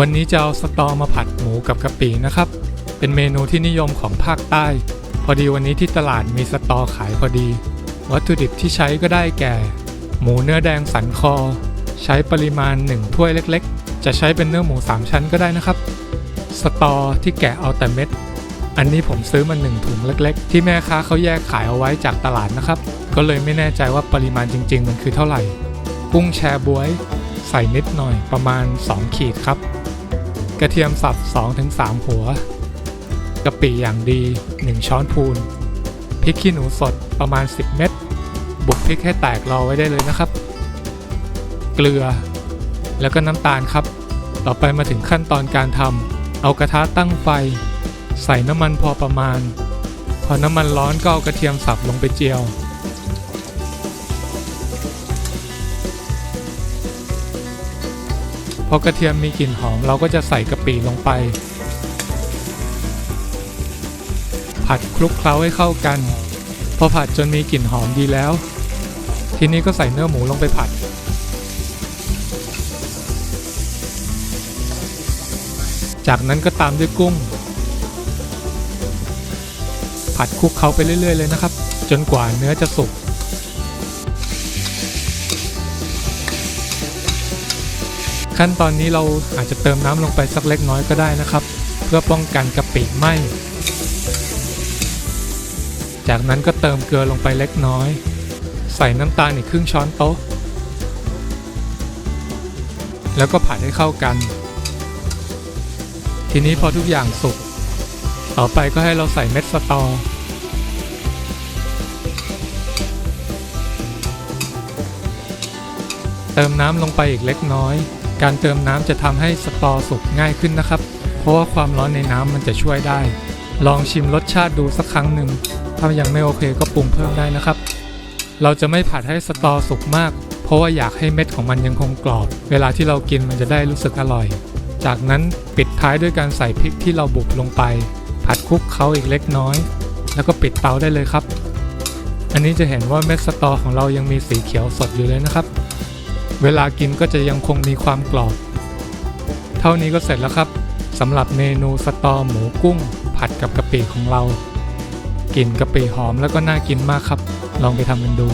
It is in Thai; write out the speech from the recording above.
วันนี้จะเอาสตอมาผัดหมูกับกะปินะครับ เป็นเมนูที่นิยมของภาคใต้ พอดีวันนี้ที่ตลาดมีสตอขายพอดี วัตถุดิบที่ใช้ก็ได้แก่ หมูเนื้อแดงสันคอ ใช้ปริมาณ1ถ้วยเล็กๆ จะใช้เป็นเนื้อหมู 3 ชั้นก็ได้นะครับ สตอที่แกะเอาแต่เม็ด อันนี้ผมซื้อมา1ถุงเล็ก ๆ ที่แม่ค้าเขาแยกขายเอาไว้จากตลาดนะครับ ก็เลยไม่แน่ใจว่าปริมาณจริง ๆ มันคือเท่าไหร่ กุ้งแชบวยใส่นิดหน่อยประมาณ 2 ขีดครับ กระเทียมสับ 2-3 หัวกะปิอย่างดี 1 ช้อนพูนพริกขี้หนูสดประมาณ 10 เม็ดบุกพริกให้แตกรอไว้ได้เลยนะครับ เกลือ แล้วก็น้ำตาลครับ ต่อไปมาถึงขั้นตอนการทำเอากระทะตั้งไฟ ใส่น้ำมันพอประมาณ พอน้ำมันร้อนก็เอากระเทียมสับลงไปเจียว พอกระเทียมมีกลิ่นหอมเราก็จะใส่กะปิลงไป ผัดคลุกเคล้าให้เข้ากัน พอผัดจนมีกลิ่นหอมดีแล้ว ทีนี้ก็ใส่เนื้อหมูลงไปผัด จากนั้นก็ตามด้วยกุ้ง ผัดคลุกเคล้าไปเรื่อย ๆ เลยนะครับ จนกว่าเนื้อจะสุก ขั้นตอนนี้เราอาจจะเติมน้ำลงไปสักเล็กน้อยก็ได้นะครับ เพื่อป้องกันกะปิไหมจากนั้นก็เติมเกลือลงไปเล็กน้อย ใส่น้ำตาลอีกครึ่งช้อนโต๊ะ แล้วก็ผัดให้เข้ากัน ทีนี้พอทุกอย่างสุก ต่อไปก็ให้เราใส่เม็ดสตอ เติมน้ำลงไปอีกเล็กน้อย การเติมน้ำจะทำให้สตอสุกง่ายขึ้นนะครับ เพราะว่าความร้อนในน้ำมันจะช่วยได้ ลองชิมรสชาติดูสักครั้งหนึ่ง ถ้ายังไม่โอเคก็ปรุงเพิ่มได้นะครับ เราจะไม่ผัดให้สตอสุกมาก เพราะว่าอยากให้เม็ดของมันยังคงกรอบ เวลาที่เรากินมันจะได้รู้สึกอร่อย จากนั้นปิดท้ายด้วยการใส่พริกที่เราบุกลงไป ผัดคลุกเขาอีกเล็กน้อย แล้วก็ปิดเตาได้เลยครับ อันนี้จะเห็นว่าเม็ดสตอของเรายังมีสีเขียวสดอยู่เลยนะครับ เวลากินก็จะยังคงมีความกรอบ เท่านี้ก็เสร็จแล้วครับสำหรับเมนูสตอหมูกุ้ง ผัดกับกะปิของเรา กลิ่นกะปิหอมแล้วก็น่ากินมากครับ ลองไปทำกันดู